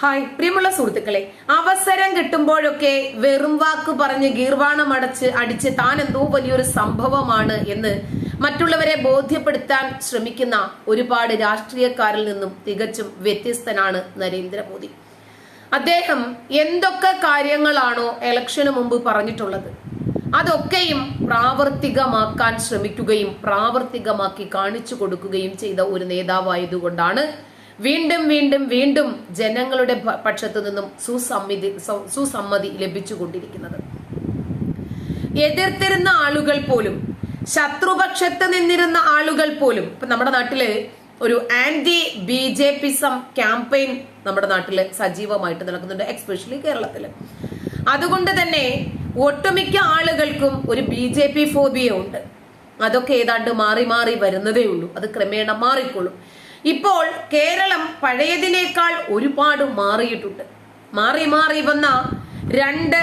Hi പ്രിയമുള്ള സുഹൃത്തുക്കളെ അവസരം കിട്ടുമ്പോഴൊക്കെ വെറും വാക്ക് പറഞ്ഞ് ഗീർവാണം അടച്ച് അടിച്ച് താൻ എന്തോ വലിയൊരു സംഭവമാണ് എന്ന് മറ്റുള്ളവരെ ബോധ്യപ്പെടുത്താൻ ശ്രമിക്കുന്ന ഒരുപാട് രാഷ്ട്രീയക്കാരിൽ നിന്നും തികച്ചും വ്യത്യസ്തനാണ് നരേന്ദ്രമോദി. അദ്ദേഹം എന്തൊക്കെ കാര്യങ്ങളാണോ ഇലക്ഷന് മുമ്പ് പറഞ്ഞിട്ടുള്ളത് അതൊക്കെയും പ്രാവർത്തികമാക്കാൻ ശ്രമിക്കുകയും പ്രാവർത്തികമാക്കി കാണിച്ചു കൊടുക്കുകയും ചെയ്ത ഒരു നേതാവായതുകൊണ്ടാണ് വീണ്ടും വീണ്ടും വീണ്ടും ജനങ്ങളുടെ പക്ഷത്തു നിന്നും സുസമ്മതി സുസമ്മതി ലഭിച്ചുകൊണ്ടിരിക്കുന്നത്. എതിർത്തിരുന്ന ആളുകൾ പോലും ശത്രുപക്ഷത്ത് നിന്നിരുന്ന ആളുകൾ പോലും ഇപ്പൊ നമ്മുടെ നാട്ടിൽ ഒരു anti BJPism campaign നമ്മുടെ നാട്ടിൽ സജീവമായിട്ട് നടക്കുന്നുണ്ട് എക്സ്പെഷ്യലി കേരളത്തിൽ. അതുകൊണ്ട് തന്നെ ഒട്ടുമിക്ക ആളുകൾക്കും ഒരു ബി ജെ പി ഫോബിയ ഉണ്ട്. അതൊക്കെ ഏതാണ്ട് മാറി മാറി വരുന്നതേ ഉള്ളൂ. അത് ക്രമേണ മാറിക്കൊള്ളും. ഇപ്പോൾ കേരളം പഴയതിനേക്കാൾ ഒരുപാട് മാറിയിട്ടുണ്ട്. മാറി മാറി വന്ന രണ്ട്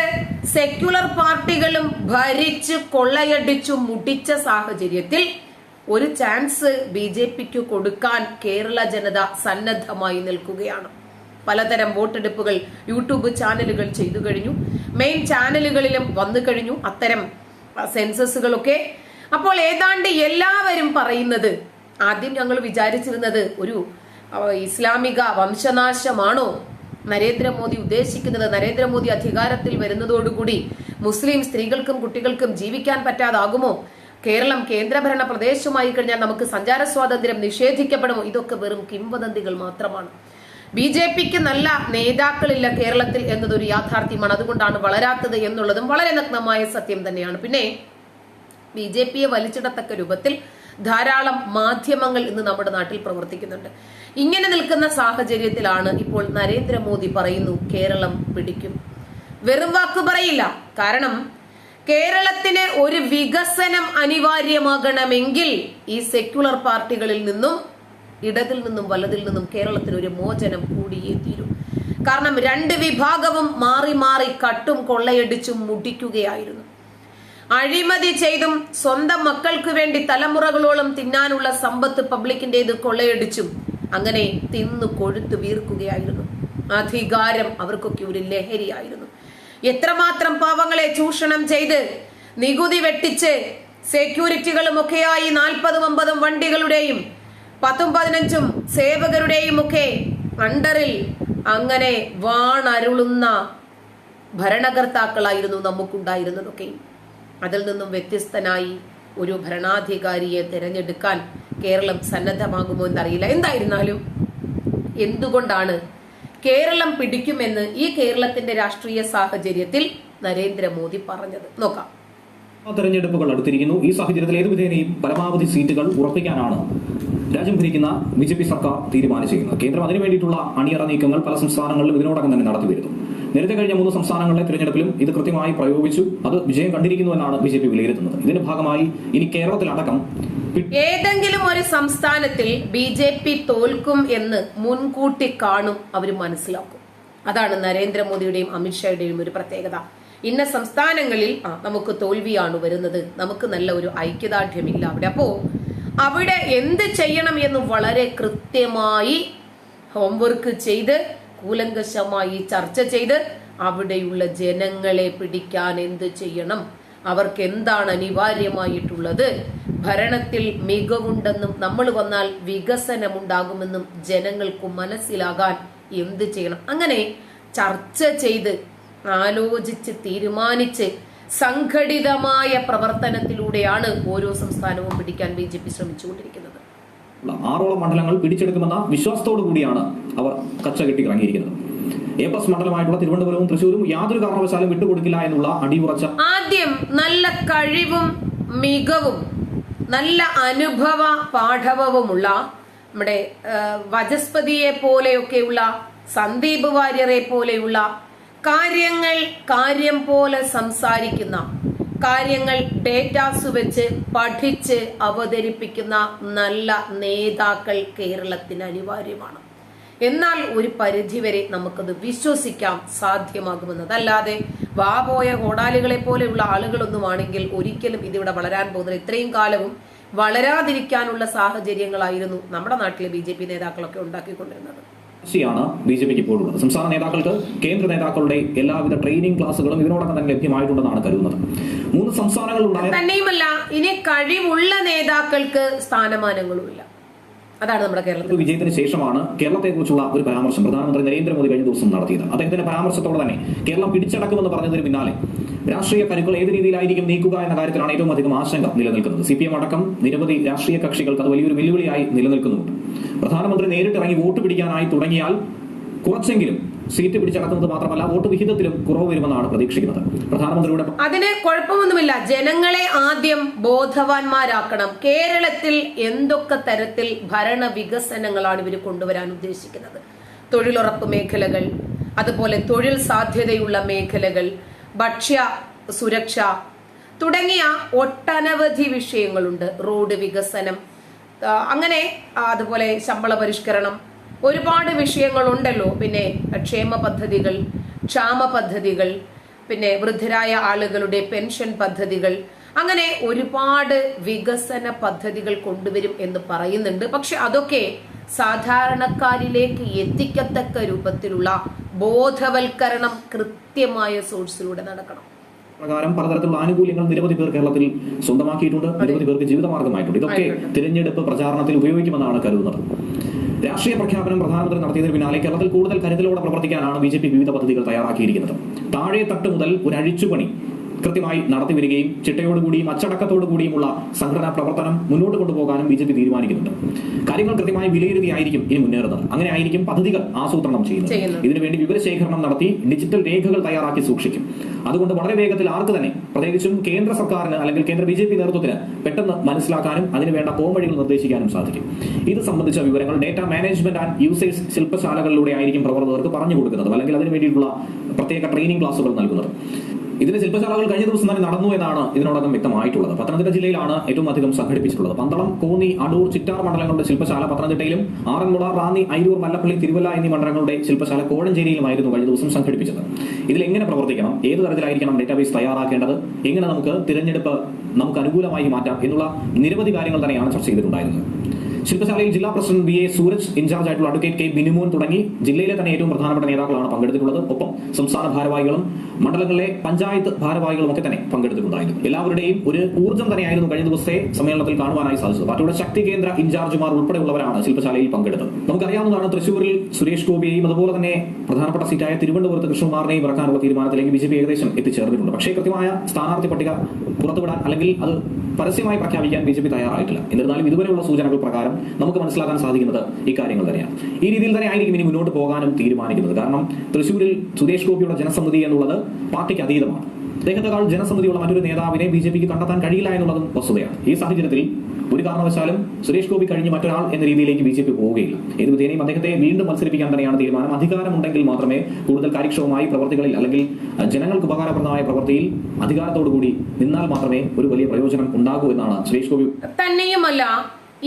സെക്യുലർ പാർട്ടികളും ഭരിച്ച് കൊള്ളയടിച്ചു മുടിച്ച സാഹചര്യത്തിൽ ഒരു ചാൻസ് ബി ജെ പിക്ക് കൊടുക്കാൻ കേരള ജനത സന്നദ്ധമായി നിൽക്കുകയാണ്. പലതരം വോട്ടെടുപ്പുകൾ യൂട്യൂബ് ചാനലുകൾ ചെയ്തു കഴിഞ്ഞു. മെയിൻ ചാനലുകളിലും വന്നു കഴിഞ്ഞു. അത്തരം സെൻസസുകളൊക്കെ അപ്പോൾ ഏതാണ്ട് എല്ലാവരും പറയുന്നത് ആദ്യം ഞങ്ങൾ വിചാരിച്ചിരുന്നത് ഒരു ഇസ്ലാമിക വംശനാശമാണോ? നരേന്ദ്രമോദി ഉദ്ദേശിക്കുന്നത് നരേന്ദ്രമോദി അധികാരത്തിൽ വരുന്നതോടുകൂടി മുസ്ലിം സ്ത്രീകൾക്കും കുട്ടികൾക്കും ജീവിക്കാൻ പറ്റാതാകുമോ? കേരളം കേന്ദ്രഭരണ പ്രദേശമായി കഴിഞ്ഞാൽ നമുക്ക് സഞ്ചാര സ്വാതന്ത്ര്യം നിഷേധിക്കപ്പെടുമോ? ഇതൊക്കെ വെറും കിംവദന്തികൾ മാത്രമാണ്. ബി ജെ പിക്ക് നല്ല നേതാക്കളില്ല കേരളത്തിൽ എന്നതൊരു യാഥാർത്ഥ്യമാണ്. അതുകൊണ്ടാണ് വളരാത്തത് എന്നുള്ളതും വളരെ നഗ്നമായ സത്യം തന്നെയാണ്. പിന്നെ ബി ജെ പിയെ വലിച്ചിടത്തക്ക രൂപത്തിൽ ധാരാളം മാധ്യമങ്ങൾ ഇന്ന് നമ്മുടെ നാട്ടിൽ പ്രവർത്തിക്കുന്നുണ്ട്. ഇങ്ങനെ നിൽക്കുന്ന സാഹചര്യത്തിലാണ് ഇപ്പോൾ നരേന്ദ്രമോദി പറയുന്നു കേരളം പിടിക്കും. വെറും വാക്ക് പറയില്ല. കാരണം കേരളത്തിന് ഒരു വികസനം അനിവാര്യമാകണമെങ്കിൽ ഈ സെക്യുലർ പാർട്ടികളിൽ നിന്നും ഇടതിൽ നിന്നും വലതിൽ നിന്നും കേരളത്തിന് ഒരു മോചനം കൂടിയേ തീരും. കാരണം രണ്ട് വിഭാഗവും മാറി മാറി കട്ടും കൊള്ളയടിച്ചും മുടിക്കുകയായിരുന്നു. അഴിമതി ചെയ്തും സ്വന്തം മക്കൾക്ക് വേണ്ടി തലമുറകളോളം തിന്നാനുള്ള സമ്പത്ത് പബ്ലിക്കിന്റേത് കൊള്ളയടിച്ചും അങ്ങനെ തിന്നു കൊഴുത്തു വീർക്കുകയായിരുന്നു. അധികാരം അവർക്കൊക്കെ ഒരു ലഹരിയായിരുന്നു. എത്രമാത്രം പാവങ്ങളെ ചൂഷണം ചെയ്ത് നികുതി വെട്ടിച്ച് സെക്യൂരിറ്റികളും ഒക്കെയായി നാൽപ്പതും അമ്പതും വണ്ടികളുടെയും പത്തും പതിനഞ്ചും സേവകരുടെയും ഒക്കെ അണ്ടറിൽ അങ്ങനെ വാണരുളുന്ന ഭരണകർത്താക്കളായിരുന്നു നമുക്കുണ്ടായിരുന്നതൊക്കെ. അതിൽ നിന്നും വ്യത്യസ്തനായി ഒരു ഭരണാധികാരിയെ തിരഞ്ഞെടുക്കാൻ കേരളം സന്നദ്ധമാകുമോ എന്നറിയില്ല. എന്തായിരുന്നാലും എന്തുകൊണ്ടാണ് കേരളം പിടിക്കുമെന്ന് ഈ കേരളത്തിന്റെ രാഷ്ട്രീയ സാഹചര്യത്തിൽ നരേന്ദ്രമോദി പറഞ്ഞത്? നോക്കാം. തെരഞ്ഞെടുപ്പുകൾ അടുത്തിരിക്കുന്നു. ഈ സാഹചര്യത്തിൽ ഏതു വിധേനയും പരമാവധി സീറ്റുകൾ ഉറപ്പിക്കാനാണ് രാജ്യം ഭരിക്കുന്ന ബി ജെ പി സർക്കാർ തീരുമാനിച്ചിരിക്കുന്നത്. കേന്ദ്രം അതിനു വേണ്ടിയിട്ടുള്ള അണിയറ നീക്കങ്ങൾ പല സംസ്ഥാനങ്ങളിലും ഇതിനോടകം തന്നെ നടത്തിവരുന്നു നേരത്തെ കഴിഞ്ഞ മൂന്ന് സംസ്ഥാനങ്ങളിലെ തിരഞ്ഞെടുപ്പിലും ഇത് കൃത്യമായി പ്രയോഗിച്ചു. അത് വിജയം കണ്ടിരിക്കുന്നു എന്നാണ് ബി ജെ പി വിലയിരുത്തുന്നത്. ഇതിന്റെ ഭാഗമായി ഇനി കേരളത്തിലടക്കം ഏതെങ്കിലും ഒരു സംസ്ഥാനത്തിൽ ബി ജെ പി തോൽക്കും എന്ന് മുൻകൂട്ടി കാണും അവർ മനസ്സിലാക്കും. അതാണ് നരേന്ദ്രമോദിയുടെയും അമിത്ഷായുടെയും ഒരു പ്രത്യേകത. ഇന്ന സംസ്ഥാനങ്ങളിൽ നമുക്ക് തോൽവിയാണ് വരുന്നത്. നമുക്ക് നല്ല ഒരു ഐക്യദാർഢ്യമില്ല അവിടെ. അപ്പോ അവിടെ എന്ത് ചെയ്യണം എന്ന് വളരെ കൃത്യമായി ഹോംവർക്ക് ചെയ്ത് കൂലങ്കശമായി ചർച്ച ചെയ്ത് അവിടെയുള്ള ജനങ്ങളെ പിടിക്കാൻ എന്ത് ചെയ്യണം? അവർക്ക് എന്താണ് അനിവാര്യമായിട്ടുള്ളത്? ഭരണത്തിൽ മികവുണ്ടെന്നും നമ്മൾ വന്നാൽ വികസനമുണ്ടാകുമെന്നും ജനങ്ങൾക്ക് മനസ്സിലാകാൻ എന്ത് ചെയ്യണം? അങ്ങനെ ചർച്ച ചെയ്ത് ആലോചിച്ച് തീരുമാനിച്ച് സംഘടിതമായ പ്രവർത്തനത്തിലൂടെയാണ് ഓരോ സംസ്ഥാനവും പിടിക്കാൻ ബി ജെ പി ശ്രമിച്ചുകൊണ്ടിരിക്കുന്നത്. ആറോളം മണ്ഡലങ്ങൾ പിടിച്ചെടുക്കുമെന്ന വിശ്വാസത്തോടു കൂടിയാണ് അവർ കച്ച കെട്ടി ഇറങ്ങിയിരിക്കുന്നത് എ പ്ലസ് മണ്ഡലമായിട്ടുള്ള തിരുവനന്തപുരവും തൃശ്ശൂരും യാതൊരു കാരണവശാലും വിട്ടുകൊടുക്കില്ല എന്നുള്ള അടിയുറച്ച ആദ്യം നല്ല കഴിവും മികവും നല്ല അനുഭവ പാഠവവുമുള്ള നമ്മുടെ വചസ്പതിയെ പോലെയൊക്കെയുള്ള സന്ദീപ് വാര്യരെ പോലെയുള്ള കാര്യങ്ങൾ കാര്യം പോലെ സംസാരിക്കുന്ന കാര്യങ്ങൾ ഡേറ്റാസ് വെച്ച് പഠിച്ച് അവതരിപ്പിക്കുന്ന നല്ല നേതാക്കൾ കേരളത്തിന് അനിവാര്യമാണ്. എന്നാൽ ഒരു പരിധിവരെ നമുക്കത് വിശ്വസിക്കാം സാധ്യമാകുമെന്നതല്ലാതെ വാപോയ കോടാലികളെ പോലെയുള്ള ആളുകളൊന്നുമാണെങ്കിൽ ഒരിക്കലും ഇതിവിടെ വളരാൻ പോകുന്നത് ഇത്രയും കാലവും വളരാതിരിക്കാനുള്ള സാഹചര്യങ്ങളായിരുന്നു നമ്മുടെ നാട്ടിലെ ബി നേതാക്കളൊക്കെ ഉണ്ടാക്കിക്കൊണ്ടിരുന്നത്. ാണ് ബി ജെ പിക്ക് ഇപ്പോഴുള്ളത് സംസ്ഥാന നേതാക്കൾക്ക് കേന്ദ്ര നേതാക്കളുടെ എല്ലാവിധ ട്രെയിനിങ് ക്ലാസുകളും ഇതിനോടൊപ്പം തന്നെ ലഭ്യമായിട്ടുണ്ടെന്നാണ് കരുതുന്നത്. മൂന്ന് സംസ്ഥാനങ്ങളുണ്ടായ തന്നെയുമല്ല ഇനി കഴിവുള്ള നേതാക്കൾക്ക് സ്ഥാനമാനങ്ങളുമില്ല. അതാണ് നമ്മുടെ കേരളത്തിൽ വിജയത്തിന് ശേഷമാണ് കേരളത്തെക്കുറിച്ചുള്ള ഒരു പരാമർശം. പ്രധാനമന്ത്രി നരേന്ദ്രമോദി കഴിഞ്ഞ ദിവസം നടത്തിയത്. അദ്ദേഹത്തിന്റെ പരാമർശത്തോടെ തന്നെ കേരളം പിടിച്ചടക്കുമെന്ന് പറഞ്ഞതിന് പിന്നാലെ രാഷ്ട്രീയ കരുക്കൾ ഏത് രീതിയിലായിരിക്കും നീക്കുക എന്ന കാര്യത്തിലാണ് ഏറ്റവും അധികം ആശങ്ക നിലനിൽക്കുന്നത്. സി പി എം അടക്കം നിരവധി രാഷ്ട്രീയ കക്ഷികൾക്ക് അത് വലിയൊരു വെല്ലുവിളിയായി നിലനിൽക്കുന്നുണ്ട്. പ്രധാനമന്ത്രി നേരിട്ടിറങ്ങി വോട്ട് പിടിക്കാനായി തുടങ്ങിയാൽ കുറച്ചെങ്കിലും സീറ്റ് പിടിച്ചടക്കുന്നത് മാത്രമല്ല വോട്ട് വിഹിതത്തിലും കുറവ് വരുമെന്നാണ് പ്രതീക്ഷിക്കുന്നത്. പ്രധാനമന്ത്രിയുടെ അതിന് കുഴപ്പമൊന്നുമില്ല. ജനങ്ങളെ ആദ്യം ബോധവാന്മാരാക്കണം. കേരളത്തിൽ എന്തൊക്കെ തരത്തിൽ ഭരണ വികസനങ്ങളാണ് ഇവർ കൊണ്ടുവരാൻ ഉദ്ദേശിക്കുന്നത്? തൊഴിലുറപ്പ് മേഖലകൾ അതുപോലെ തൊഴിൽ സാധ്യതയുള്ള മേഖലകൾ ഭക്ഷ്യ സുരക്ഷ തുടങ്ങിയ ഒട്ടനവധി വിഷയങ്ങളുണ്ട്. റോഡ് വികസനം അങ്ങനെ അതുപോലെ ശമ്പള പരിഷ്കരണം ഒരുപാട് വിഷയങ്ങളുണ്ടല്ലോ. പിന്നെ ക്ഷേമ പദ്ധതികൾ ക്ഷാമ പദ്ധതികൾ പിന്നെ വൃദ്ധരായ ആളുകളുടെ പെൻഷൻ പദ്ധതികൾ. അങ്ങനെ ഒരുപാട് വികസന പദ്ധതികൾ കൊണ്ടുവരും എന്ന് പറയുന്നുണ്ട്. പക്ഷെ അതൊക്കെ സാധാരണക്കാരിലേക്ക് എത്തിക്കത്തക്ക രൂപത്തിലുള്ള ബോധവൽക്കരണം കൃത്യമായ സോഴ്സിലൂടെ നടക്കണം. പ്രകാരം പലതരത്തിലുള്ള ആനുകൂല്യങ്ങൾ നിരവധി പേർ കേരളത്തിൽ സ്വന്തമാക്കിയിട്ടുണ്ട്. നിരവധി പേർക്ക് ജീവിതമാർഗമായിട്ടുണ്ട്. ഇതൊക്കെ. തിരഞ്ഞെടുപ്പ് പ്രചാരണത്തിൽ ഉപയോഗിക്കുമെന്നാണ് കരുതുന്നത്. രാഷ്ട്രീയ പ്രഖ്യാപനം പ്രധാനമന്ത്രി നടത്തിയതിന് പിന്നാലെ കേരളത്തിൽ കൂടുതൽ കരുതലോടെ പ്രവർത്തിക്കാനാണ് ബി ജെ പി വിവിധ പദ്ധതികൾ തയ്യാറാക്കിയിരിക്കുന്നത്. താഴെ തട്ട് മുതൽ ഒരു അഴിച്ചുപണി കൃത്യമായി കൂടിയും ചിട്ടയോടുകൂടിയും അച്ചടക്കത്തോടുകൂടിയുമുള്ള സംഘടനാ പ്രവർത്തനം മുന്നോട്ട് കൊണ്ടുപോകാനും ബി ജെ പി തീരുമാനിക്കുന്നുണ്ട്. കാര്യങ്ങൾ കൃത്യമായി വിലയിരുത്തിയായിരിക്കും ഇനി മുന്നേറുന്നത്. അങ്ങനെ ആയിരിക്കും പദ്ധതികൾ ആസൂത്രണം ചെയ്യുന്നത്. ചെയ്യുന്നത്. ഇതിനുവേണ്ടി വിവരശേഖരണം നടത്തി ഡിജിറ്റൽ രേഖകൾ തയ്യാറാക്കി സൂക്ഷിക്കും. അതുകൊണ്ട് വളരെ വേഗത്തിൽ ആർക്ക് തന്നെ പ്രത്യേകിച്ചും കേന്ദ്ര സർക്കാരിന് അല്ലെങ്കിൽ കേന്ദ്ര ബി ജെ പി നേതൃത്വത്തിന് പെട്ടെന്ന് മനസ്സിലാക്കാനും അതിനുവേണ്ട പോംവഴികൾ നിർദ്ദേശിക്കാനും സാധിക്കും. ഇത് സംബന്ധിച്ച വിവരങ്ങൾ ഡേറ്റ മാനേജ്മെന്റ് ആൻഡ് യൂസേഴ്സ് ശില്പശാലകളിലൂടെ ആയിരിക്കും പ്രവർത്തകർക്ക് പറഞ്ഞു കൊടുക്കുന്നത്. അല്ലെങ്കിൽ അതിനു വേണ്ടിയിട്ടുള്ള പ്രത്യേക ട്രെയിനിങ് ക്ലാസുകൾ നൽകുന്നത്. ഇതിന്റെ ശില്പശാലകൾ കഴിഞ്ഞ ദിവസം തന്നെ നടന്നു എന്നാണ് ഇതിനോടകം വ്യക്തമായിട്ടുള്ളത്. പത്തനംതിട്ട ജില്ലയിലാണ് ഏറ്റവും അധികം സംഘടിപ്പിച്ചിട്ടുള്ളത്. പന്തളം കോന്നി അടൂർ ചിറ്റാർ മണ്ഡലങ്ങളുടെ ശില്പശാല പത്തനംതിട്ടയിലും ആറന്മുള റാന്നി അയിരൂർ മല്ലപ്പള്ളി തിരുവല്ല എന്നീ മണ്ഡലങ്ങളുടെ ശില്പശാല കോഴഞ്ചേരിയിലുമായിരുന്നു കഴിഞ്ഞ ദിവസം സംഘടിപ്പിച്ചത്. ഇതിൽ എങ്ങനെ പ്രവർത്തിക്കണം? ഏത് തരത്തിലായിരിക്കണം ഡേറ്റാബേസ് തയ്യാറാക്കേണ്ടത്? എങ്ങനെ നമുക്ക് തിരഞ്ഞെടുപ്പ് നമുക്ക് അനുകൂലമായി മാറ്റാം? എന്നുള്ള നിരവധി കാര്യങ്ങൾ തന്നെയാണ് ചർച്ച ചെയ്തിട്ടുണ്ടായിരുന്നത്. ശില്പശാലയിൽ ജില്ലാ president B A Sooraj incharge ആയിട്ടുള്ള അഡ്വക്കേറ്റ് കെ ബിനുമോൻ തുടങ്ങി. ജില്ലയിലെ തന്നെ ഏറ്റവും പ്രധാനപ്പെട്ട നേതാക്കളാണ് പങ്കെടുത്തിട്ടുള്ളത്. ഒപ്പം സംസ്ഥാന ഭാരവാഹികളും മണ്ഡലങ്ങളിലെ പഞ്ചായത്ത് ഭാരവാഹികളും ഒക്കെ തന്നെ പങ്കെടുത്തിട്ടുണ്ടായിരുന്നു. എല്ലാവരുടെയും ഒരു ഊർജം തന്നെയായിരുന്നു കഴിഞ്ഞ ദിവസത്തെ സമ്മേളനത്തിൽ കാണുവാനായി സാധിച്ചത്. പാർട്ടിയുടെ ശക്തി കേന്ദ്ര ഇൻചാർജുമാർ ഉൾപ്പെടെയുള്ളവരാണ് ശില്പശാലയിൽ പങ്കെടുത്തത്. നമുക്കറിയാവുന്നതാണ് തൃശൂരിൽ സുരേഷ് ഗോപിയെയും അതുപോലെ തന്നെ പ്രധാനപ്പെട്ട സീറ്റായ തിരുവനന്തപുരത്ത് കൃഷ്ണകുമാറിനെയും ഇറക്കാനുള്ള തീരുമാനത്തിലേക്ക് ബി ജെ പി ഏകദേശം എത്തിച്ചേർന്നിട്ടുണ്ട്. പക്ഷേ കൃത്യമായ സ്ഥാനാർത്ഥി പട്ടിക പുറത്തുവിടാൻ അല്ലെങ്കിൽ അത് പരസ്യമായി പ്രഖ്യാപിക്കാൻ ബി ജെ പി തയ്യാറായിട്ടില്ല. എന്നിരുന്നാലും ഇതുവരെയുള്ള സൂചനകൾ പ്രകാരം നമുക്ക് മനസ്സിലാക്കാൻ സാധിക്കുന്നത് ഇക്കാര്യങ്ങൾ തന്നെയാണ്. ഈ രീതിയിൽ തന്നെ ആയിരിക്കും ഇനി മുന്നോട്ട് പോകാനും തീരുമാനിക്കുന്നത്. കാരണം തൃശ്ശൂരിൽ സുരേഷ് ഗോപിയുടെ ജനസമിതി എന്നുള്ളത് പാർട്ടിക്ക് അതീതമാണ്. അദ്ദേഹത്തെക്കാൾ ജനസമിതിയുള്ള മറ്റൊരു നേതാവിനെ ബി ജെ പിക്ക് കണ്ടെത്താൻ കഴിയില്ല എന്നുള്ളതും വസ്തുതയാണ്. ഈ സാഹചര്യത്തിൽ ഒരു കാരണവശാലും സുരേഷ് ഗോപി കഴിഞ്ഞ് മറ്റൊരാൾ എന്ന രീതിയിലേക്ക് ബി ജെ പി പോവുകയില്ല. ഏത് വിധേനയും അദ്ദേഹത്തെ വീണ്ടും മത്സരിപ്പിക്കാൻ തന്നെയാണ് തീരുമാനം. അധികാരമുണ്ടെങ്കിൽ മാത്രമേ കൂടുതൽ കാര്യക്ഷമമായി പ്രവർത്തികളിൽ അല്ലെങ്കിൽ ജനങ്ങൾക്ക് ഉപകാരപ്രദമായ പ്രവൃത്തിയിൽ അധികാരത്തോടുകൂടി നിന്നാൽ മാത്രമേ ഒരു വലിയ പ്രയോജനം ഉണ്ടാകൂ എന്നാണ് സുരേഷ് ഗോപി തന്നെയുമല്ല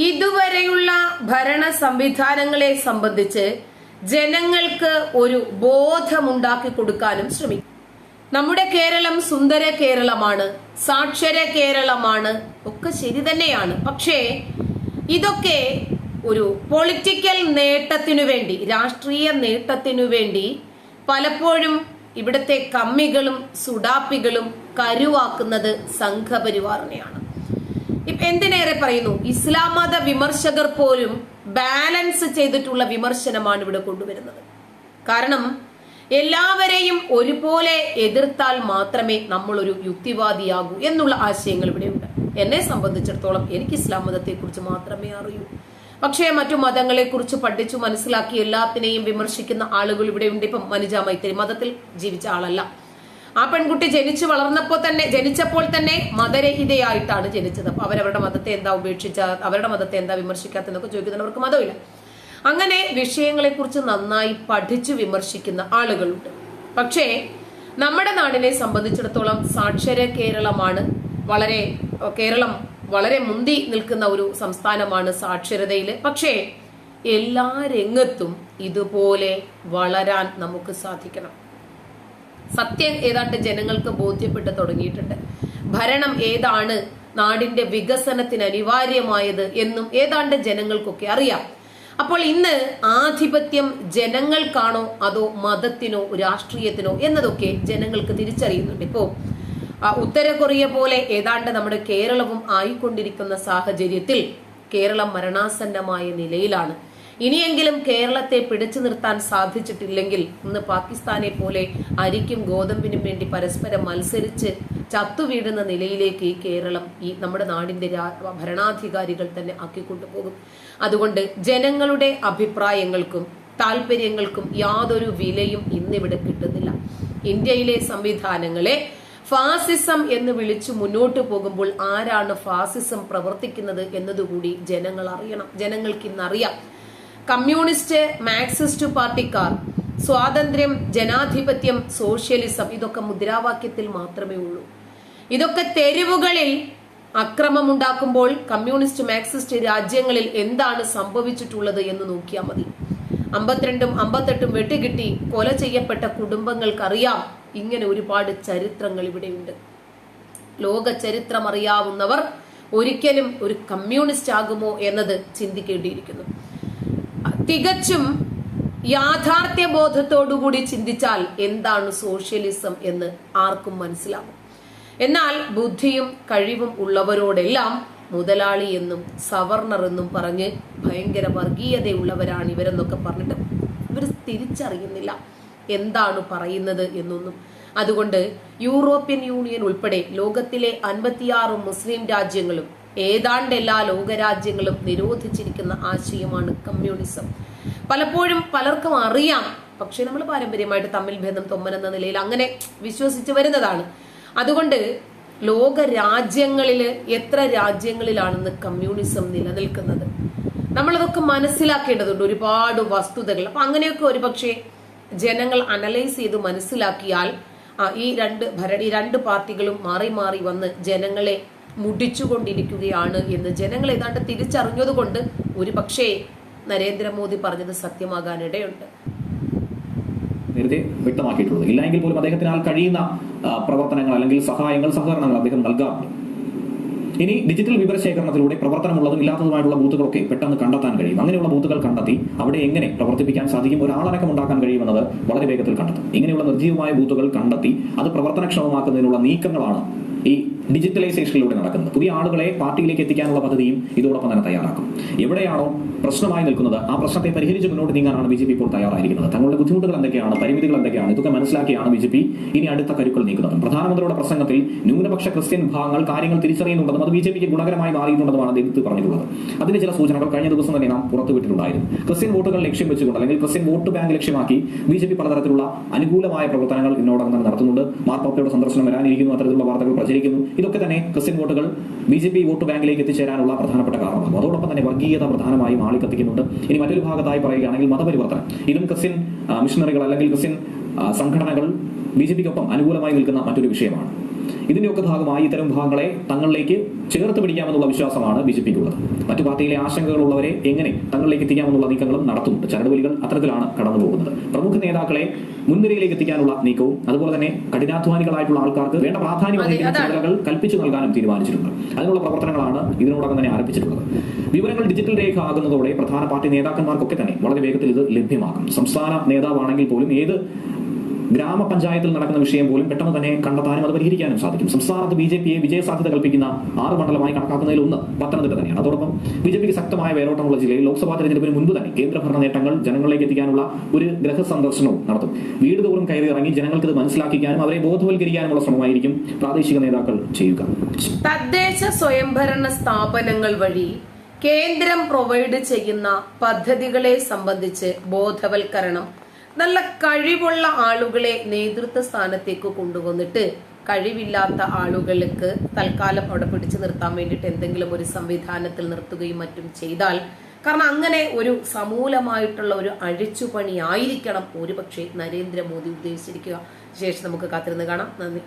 ഇതുവരെയുള്ള ഭരണ സംവിധാനങ്ങളെ സംബന്ധിച്ച് ജനങ്ങൾക്ക് ഒരു ബോധമുണ്ടാക്കി കൊടുക്കാനും ശ്രമിക്കും. നമ്മുടെ കേരളം സുന്ദര കേരളമാണ് സാക്ഷര കേരളമാണ് ഒക്കെ ശരി തന്നെയാണ്. പക്ഷേ ഇതൊക്കെ ഒരു പൊളിറ്റിക്കൽ നേട്ടത്തിനു വേണ്ടി രാഷ്ട്രീയ നേട്ടത്തിനു വേണ്ടി പലപ്പോഴും ഇവിടുത്തെ കമ്മികളും സുഡാപ്പികളും കരുവാക്കുന്നത് സംഘപരിവാറിനെയാണ്. ഇപ്പൊ എന്തിനേറെ പറയുന്നു? ഇസ്ലാം മത വിമർശകർ പോലും ബാലൻസ് ചെയ്തിട്ടുള്ള വിമർശനമാണ് ഇവിടെ കൊണ്ടുവരുന്നത്. കാരണം എല്ലാവരെയും ഒരുപോലെ എതിർത്താൽ മാത്രമേ നമ്മൾ ഒരു യുക്തിവാദിയാകൂ എന്നുള്ള ആശയങ്ങൾ ഇവിടെയുണ്ട്. എന്നെ സംബന്ധിച്ചിടത്തോളം എനിക്ക് ഇസ്ലാം മതത്തെക്കുറിച്ച് മാത്രമേ അറിയൂ. പക്ഷേ മറ്റു മതങ്ങളെക്കുറിച്ച് പഠിച്ചു മനസ്സിലാക്കി എല്ലാത്തിനെയും വിമർശിക്കുന്ന ആളുകൾ ഇവിടെയുണ്ട്. ഇപ്പം മനുജ മൈത്രി മതത്തിൽ ജീവിച്ച ആളല്ല. ആ പെൺകുട്ടി ജനിച്ചു വളർന്നപ്പോൾ തന്നെ ജനിച്ചപ്പോൾ തന്നെ മതരഹിതയായിട്ടാണ് ജനിച്ചത്. അപ്പൊ അവരവരുടെ മതത്തെ എന്താ ഉപേക്ഷിച്ച അവരുടെ മതത്തെ എന്താ വിമർശിക്കാത്തെന്നൊക്കെ ചോദിക്കുന്നവർക്ക് മതമില്ല. അങ്ങനെ വിഷയങ്ങളെ കുറിച്ച് നന്നായി പഠിച്ചു വിമർശിക്കുന്ന ആളുകളുണ്ട്. പക്ഷേ നമ്മുടെ നാടിനെ സംബന്ധിച്ചിടത്തോളം സാക്ഷര കേരളമാണ് വളരെ കേരളം വളരെ മുന്തി നിൽക്കുന്ന ഒരു സംസ്ഥാനമാണ് സാക്ഷരതയിൽ പക്ഷേ എല്ലാ രംഗത്തും ഇതുപോലെ വളരാൻ നമുക്ക് സാധിക്കണം. സത്യം ഏതാണ്ട് ജനങ്ങൾക്ക് ബോധ്യപ്പെട്ട് തുടങ്ങിയിട്ടുണ്ട്. ഭരണം ഏതാണ് നാടിന്റെ വികസനത്തിന് അനിവാര്യമായത് എന്നും ഏതാണ്ട് ജനങ്ങൾക്കൊക്കെ അറിയാം. അപ്പോൾ ഇന്ന് ആധിപത്യം ജനങ്ങൾക്കാണോ അതോ മതത്തിനോ രാഷ്ട്രീയത്തിനോ എന്നതൊക്കെ ജനങ്ങൾക്ക് തിരിച്ചറിയുന്നുണ്ട്. ഇപ്പോ ഉത്തര കൊറിയ പോലെ ഏതാണ്ട് നമ്മുടെ കേരളവും ആയിക്കൊണ്ടിരിക്കുന്ന സാഹചര്യത്തിൽ കേരളം മരണാസന്നമായ നിലയിലാണ്. ഇനിയെങ്കിലും കേരളത്തെ പിടിച്ചു നിർത്താൻ സാധിച്ചിട്ടില്ലെങ്കിൽ ഇന്ന് പാകിസ്ഥാനെ പോലെ അരിക്കും ഗോതമ്പിനും വേണ്ടി പരസ്പരം മത്സരിച്ച് ചത്തുവീഴുന്ന നിലയിലേക്ക് ഈ കേരളം ഈ നമ്മുടെ നാടിന്റെ ഭരണാധികാരികൾ തന്നെ ആക്കിക്കൊണ്ടുപോകും. അതുകൊണ്ട് ജനങ്ങളുടെ അഭിപ്രായങ്ങൾക്കും താല്പര്യങ്ങൾക്കും യാതൊരു വിലയും ഇന്നിവിടെ കിട്ടുന്നില്ല. ഇന്ത്യയിലെ സംവിധാനങ്ങളെ ഫാസിസം എന്ന് വിളിച്ചു മുന്നോട്ട് പോകുമ്പോൾ ആരാണ് ഫാസിസം പ്രവർത്തിക്കുന്നത് എന്നതുകൂടി ജനങ്ങൾ അറിയണം. ജനങ്ങൾക്ക് ഇന്നറിയാം. കമ്മ്യൂണിസ്റ്റ് മാർക്സിസ്റ്റ് പാർട്ടിക്കാർ സ്വാതന്ത്ര്യം ജനാധിപത്യം സോഷ്യലിസം ഇതൊക്കെ മുദ്രാവാക്യത്തിൽ മാത്രമേ ഉള്ളൂ. ഇതൊക്കെ തെരുവുകളിൽ അക്രമം ഉണ്ടാക്കുമ്പോൾ കമ്മ്യൂണിസ്റ്റ് മാർക്സിസ്റ്റ് രാജ്യങ്ങളിൽ എന്താണ് സംഭവിച്ചിട്ടുള്ളത് എന്ന് നോക്കിയാൽ മതി. അമ്പത്തിരണ്ടും അമ്പത്തെട്ടും വെട്ടുകിട്ടി കൊല ചെയ്യപ്പെട്ട കുടുംബങ്ങൾക്കറിയാം ഇങ്ങനെ ഒരുപാട് ചരിത്രങ്ങൾ ഇവിടെയുണ്ട്. ലോക ചരിത്രം അറിയാവുന്നവർ ഒരിക്കലും ഒരു കമ്മ്യൂണിസ്റ്റ് ആകുമോ എന്നത് ചിന്തിക്കേണ്ടിയിരിക്കുന്നു. തികച്ചും യാഥാർത്ഥ്യ ബോധത്തോടുകൂടി ചിന്തിച്ചാൽ എന്താണ് സോഷ്യലിസം എന്ന് ആർക്കും മനസ്സിലാവും. എന്നാൽ ബുദ്ധിയും കഴിവും ഉള്ളവരോടെല്ലാം മുതലാളി എന്നും സവർണർ എന്നും പറഞ്ഞ് ഭയങ്കര വർഗീയതയുള്ളവരാണ് ഇവരെന്നൊക്കെ പറഞ്ഞിട്ട് ഇവർ തിരിച്ചറിയുന്നില്ല എന്താണ് പറയുന്നത് എന്നൊന്നും. അതുകൊണ്ട് യൂറോപ്യൻ യൂണിയൻ ഉൾപ്പെടെ ലോകത്തിലെ അൻപത്തിയാറ് മുസ്ലിം രാജ്യങ്ങളും ഏതാണ്ട് എല്ലാ ലോകരാജ്യങ്ങളും നിരോധിച്ചിരിക്കുന്ന ആശയമാണ് കമ്മ്യൂണിസം. പലപ്പോഴും പലർക്കും അറിയാം പക്ഷെ നമ്മൾ പാരമ്പര്യമായിട്ട് തമ്മിൽ ഭേദം തൊമ്മൻ എന്ന നിലയിൽ അങ്ങനെ വിശ്വസിച്ച് വരുന്നതാണ്. അതുകൊണ്ട് ലോക രാജ്യങ്ങളിൽ എത്ര രാജ്യങ്ങളിലാണെന്ന് കമ്മ്യൂണിസം നിലനിൽക്കുന്നത്? നമ്മളതൊക്കെ മനസ്സിലാക്കേണ്ടതുണ്ട്. ഒരുപാട് വസ്തുതകൾ. അപ്പൊ അങ്ങനെയൊക്കെ ഒരുപക്ഷെ ജനങ്ങൾ അനലൈസ് ചെയ്ത് മനസ്സിലാക്കിയാൽ ഈ രണ്ട് ഭരണി രണ്ട് പാർട്ടികളും മാറി മാറി വന്ന് ജനങ്ങളെ മുടിച്ചുകൊണ്ടിരിക്കുകയാണ് എന്ന് ജനങ്ങൾ ഏതാണ്ട് തിരിച്ചറിഞ്ഞതുകൊണ്ട് ഒരു പക്ഷേ നരേന്ദ്രമോദി പറഞ്ഞത് സത്യമാകാനിടയുണ്ട്. നേരത്തെ വ്യക്തമാക്കിയിട്ടുള്ളത്. ഇല്ലെങ്കിൽ പോലും അദ്ദേഹത്തിനാൽ കഴിയുന്ന പ്രവർത്തനങ്ങൾ അല്ലെങ്കിൽ സഹായങ്ങൾ സഹകരണങ്ങൾ അദ്ദേഹം നൽകാറുണ്ട് ഇനി ഡിജിറ്റൽ വിവരശേഖരണത്തിലൂടെ പ്രവർത്തനമുള്ളതും ഇല്ലാത്തതുമായിട്ടുള്ള ബൂത്തുകളൊക്കെ പെട്ടെന്ന് കണ്ടെത്താൻ കഴിയും. അങ്ങനെയുള്ള ബൂത്തുകൾ കണ്ടെത്തി അവിടെ എങ്ങനെ പ്രവർത്തിപ്പിക്കാൻ സാധിക്കും ഒരാളടക്കം ഉണ്ടാക്കാൻ കഴിയുമെന്നത് വളരെ വേഗത്തിൽ കണ്ടെത്തും. ഇങ്ങനെയുള്ള നിർജീവമായ ബൂത്തുകൾ കണ്ടെത്തി അത് പ്രവർത്തനക്ഷമമാക്കുന്നതിനുള്ള നീക്കങ്ങളാണ് ഈ ഡിജിറ്റലൈസേഷനിലൂടെ നടക്കുന്നത് പുതിയ ആളുകളെ പാർട്ടിയിലേക്ക് എത്തിക്കാനുള്ള പദ്ധതിയും ഇതോടൊപ്പം തന്നെ തയ്യാറാക്കും. എവിടെയാണോ പ്രശ്നമായി നിൽക്കുന്നത് ആ പ്രശ്നത്തെ പരിഹരിച്ച് മുന്നോട്ട് നീങ്ങാനാണ് ബി ജെ പി ഇപ്പോൾ തയ്യാറായിരിക്കുന്നത്. തങ്ങളുടെ ബുദ്ധിമുട്ടുകൾ എന്തൊക്കെയാണ് പരിമിതികൾ എന്തൊക്കെയാണ് ഇതൊക്കെ മനസ്സിലാക്കിയാണ് ബി ജെ പി ഇനി അടുത്ത കരുക്കൾ നീക്കുന്നത്. പ്രധാനമന്ത്രിയുടെ പ്രസംഗത്തിൽ ന്യൂനപക്ഷ ക്രിസ്ത്യൻ വിഭാഗങ്ങൾ കാര്യങ്ങൾ തിരിച്ചറിയുന്നുണ്ടെന്നും അത് ബി ജെ പിക്ക് ഗുണകരമായി മാറിയിട്ടുണ്ടെന്നുമാണ് അദ്ദേഹം പറഞ്ഞിട്ടുള്ളത്. അതിന്റെ ചില സൂചനകൾ കഴിഞ്ഞ ദിവസം തന്നെ നാം പുറത്തുവിട്ടിട്ടുണ്ടായിരുന്നു ക്രിസ്ത്യൻ വോട്ടുകൾ ലക്ഷ്യം വെച്ചുകൊണ്ട് അല്ലെങ്കിൽ ക്രിസ്ത്യൻ വോട്ട് ബാങ്ക് ലക്ഷ്യമാക്കി ബി ജെ പി പലതരത്തിലുള്ള അനുകൂലമായ പ്രവർത്തനങ്ങൾ ഇതിനോടകം തന്നെ നടത്തുന്നുണ്ട്. മാർപ്പാപ്പയുടെ സന്ദർശനം വരാനിരിക്കുന്നു അത്തരത്തിലുള്ള വാർത്തകൾ പ്രചരിക്കുന്നു. ഇതൊക്കെ തന്നെ ക്രിസ്ത്യൻ വോട്ടുകൾ ബി ജെ പി വോട്ട് ബാങ്കിലേക്ക് എത്തിച്ചേരാനുള്ള പ്രധാനപ്പെട്ട കാരണമാണ് അതോടൊപ്പം തന്നെ വർഗീയത പ്രധാനമായും ആളിക്കത്തിക്കുന്നുണ്ട്. ഇനി മറ്റൊരു ഭാഗത്തായി പറയുകയാണെങ്കിൽ മതപരിവർത്തനം. ഇതും ക്രിസ്ത്യൻ മിഷണറികൾ അല്ലെങ്കിൽ ക്രിസ്ത്യൻ സംഘടനകൾ ബി ജെ പിക്കൊപ്പം അനുകൂലമായി നിൽക്കുന്ന മറ്റൊരു വിഷയമാണ്. ഇതിന്റെയൊക്കെ ഭാഗമായി ഇത്തരം വിഭാഗങ്ങളെ തങ്ങളിലേക്ക് ചേർത്ത് പിടിക്കാമെന്നുള്ള വിശ്വാസമാണ് ബി ജെ പിക്കുള്ളത്. മറ്റു പാർട്ടിയിലെ ആശങ്കകളുള്ളവരെ എങ്ങനെ തങ്ങളിലേക്ക് എത്തിക്കാമെന്നുള്ള നീക്കങ്ങളും നടത്തുന്നുണ്ട്. ചരടുവലികൾ അത്തരത്തിലാണ് കടന്നു പോകുന്നത് പ്രമുഖ നേതാക്കളെ മുൻനിരയിലേക്ക് എത്തിക്കാനുള്ള നീക്കവും അതുപോലെ തന്നെ കഠിനാധ്വാനികളായിട്ടുള്ള ആൾക്കാർക്ക് വേണ്ട പ്രാധാന്യം അർഹിക്കുന്ന. ചുമതലകൾ കൽപ്പിച്ചു നൽകാനും തീരുമാനിച്ചിട്ടുണ്ട്. അതിനുള്ള പ്രവർത്തനങ്ങളാണ് ഇതിനോടകം തന്നെ ആരംഭിച്ചിട്ടുള്ളത്. വിവരങ്ങൾ ഡിജിറ്റൽ രേഖ ആകുന്നതോടെ പ്രധാന പാർട്ടി നേതാക്കന്മാർക്കൊക്കെ തന്നെ വളരെ വേഗത്തിൽ ഇത് ലഭ്യമാകും. സംസ്ഥാന നേതാവാണെങ്കിൽ പോലും ഏത് ഗ്രാമപഞ്ചായത്തിൽ നടക്കുന്ന വിഷയം പോലും പെട്ടെന്ന് തന്നെ കണ്ടെത്താനും അത് പരിഹരിക്കാനും സാധിക്കും. സംസ്ഥാനത്ത് ബി ജെ പിയെ വിജയസാധ്യത കൽപ്പിക്കുന്ന ആറ് മണ്ഡലമായി കണക്കാക്കുന്നതിൽ ഒന്ന് പത്തനംതിട്ട തന്നെയാണ്. അതോടൊപ്പം ബി ജെ പിക്ക് ശക്തമായ വേരോട്ടമുള്ള ജില്ലയിൽ ലോക്സഭാ തെരഞ്ഞെടുപ്പിന് മുൻപ് തന്നെ കേന്ദ്രഭരണ നേട്ടങ്ങൾ ജനങ്ങളിലേക്ക് എത്തിക്കാനുള്ള ഒരു ഗ്രഹ സന്ദർശനവും നടത്തും. വീട് തോറും കയറി ഇറങ്ങി ജനങ്ങൾക്ക് ഇത് മനസ്സിലാക്കിക്കാനും അവരെ ബോധവൽക്കരിക്കാനുമുള്ള ശ്രമമായിരിക്കും പ്രാദേശിക നേതാക്കൾ ചെയ്യുക. തദ്ദേശ സ്വയംഭരണ സ്ഥാപനങ്ങൾ വഴി കേന്ദ്രം പ്രൊവൈഡ് ചെയ്യുന്ന പദ്ധതികളെ സംബന്ധിച്ച് ബോധവൽക്കരണം നല്ല കഴിവുള്ള ആളുകളെ നേതൃത്വ സ്ഥാനത്തേക്ക് കൊണ്ടുവന്നിട്ട് കഴിവില്ലാത്ത ആളുകൾക്ക് തൽക്കാലം അവിടെ പിടിച്ചു നിർത്താൻ വേണ്ടിയിട്ട് എന്തെങ്കിലും ഒരു സംവിധാനത്തിൽ നിർത്തുകയും മറ്റും ചെയ്താൽ കാരണം അങ്ങനെ ഒരു സമൂലമായിട്ടുള്ള ഒരു അഴിച്ചുപണി ആയിരിക്കണം. ഒരുപക്ഷെ നരേന്ദ്രമോദി ഉദ്ദേശിച്ചിരിക്കുക. ശേഷം നമുക്ക് കാത്തിരുന്ന് കാണാം. നന്ദി.